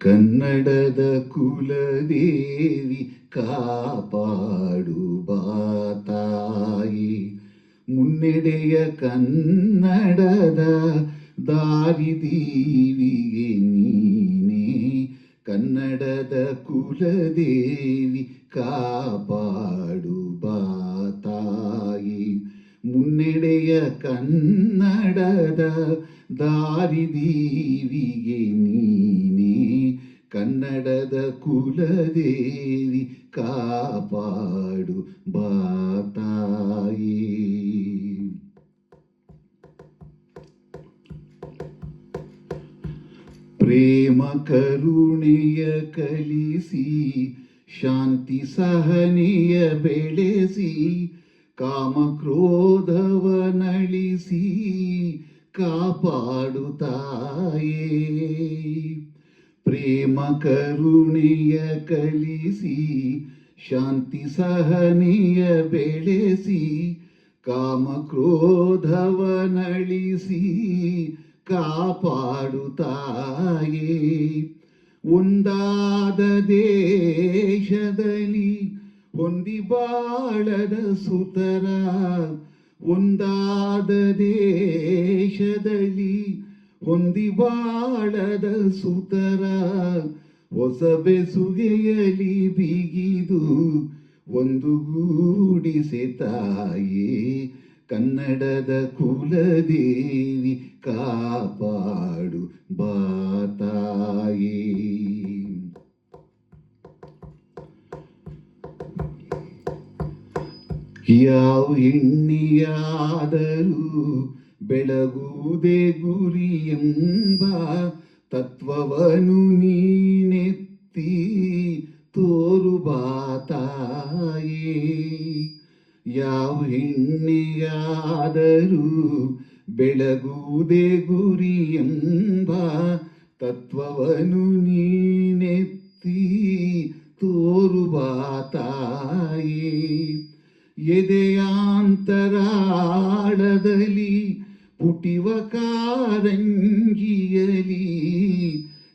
ಕನ್ನಡದ ಕುಲದೇವಿ ಕಾಪಾಡು ಬಾತಾಯಿ. ಮುನ್ನಡೆಯ ಕನ್ನಡದ ದಾರಿದೀವಿಗೆ ನೀನೇ. ಕನ್ನಡದ ಕುಲದೇವಿ ಕಾಪಾಡು ಮುನ್ನಡೆಯ ಕನ್ನಡದ ದಾರಿದೀವಿಗೆ ನೀನೇ. ಕನ್ನಡದ ಕುಲದೇವಿ ಕಾಪಾಡು ಬಾತಾಯಿ. ಪ್ರೇಮ ಕರುಣೆಯ ಕಲಿಸಿ ಶಾಂತಿ ಸಹನೆಯ ಬೆಳೆಸಿ ಕಾಮ ಕ್ರೋಧವ ನಳಿಸಿ ಕಾಪಾಡು ಪ್ರೇಮ ಕರುಣೆಯ ಕಲಿಸಿ, ಶಾಂತಿ ಸಹನೀಯ ಬೆಳೆಸಿ ಕಾಮ ಕ್ರೋಧವ ನಳಿಸಿ ಕಾಪಾಡು ದೇ ಒಂದಾದ ಹೊಂದಿ ಬಾಳದ ಸುತರ ಒಂದಾದ ದೇಶದಲ್ಲಿ ಹೊಂದಿ ಬಾಳದ ಸುತರ ಹೊಸ ಬೆಸುಗೆಯಲಿ ಬಿಗಿದು ಒಂದು ಗೂಡಿಸೆ ತಾಯೇ, ಕನ್ನಡದ ಕುಲದೇವಿ ಕಾಪಾಡು ಬಾತಾಯಿ ಯಾವ ಹೆಣ್ಣಿಯಾದರೂ ಬೆಳಗುವುದೇ ಗುರಿಯೆಂಬ ತತ್ವವನ್ನು ನೀನೆತ್ತಿ ತೋರುಬಾತಾಯೇ ಯಾವ ಹೆಣ್ಣಿಯಾದರೂ ಬೆಳಗುವುದೇ ಗುರಿಯೆಂಬ ತತ್ವವನ್ನು ನೀನೆತ್ತಿ ತೋರುವ ಎದೆಯಾಂತರಾಳದಲ್ಲಿ ಪುಟಿವ ಕಾರಂಗಿಯಲಿ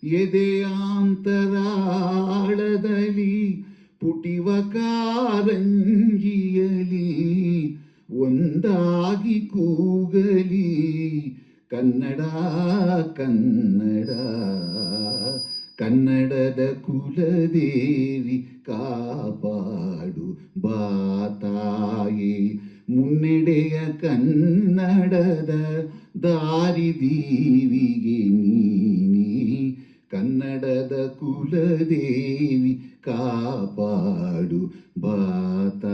ಎದೆಯಾಂತರಾಳದಲ್ಲಿ ಪುಟಿವ ಕಾರಂಗಿಯಲಿ ಒಂದಾಗಿ ಕೂಗಲಿ ಕನ್ನಡ ಕನ್ನಡ. ಕನ್ನಡದ ಕುಲದೇವಿ ಕಾಪಾಡು ಬಾತಾಯಿ. ಮುನ್ನಡೆಯ ಕನ್ನಡದ ದಾರಿದೀವಿಗೆ ನೀನಿ. ಕನ್ನಡದ ಕುಲದೇವಿ ಕಾಪಾಡು ಬಾತಾಯಿ.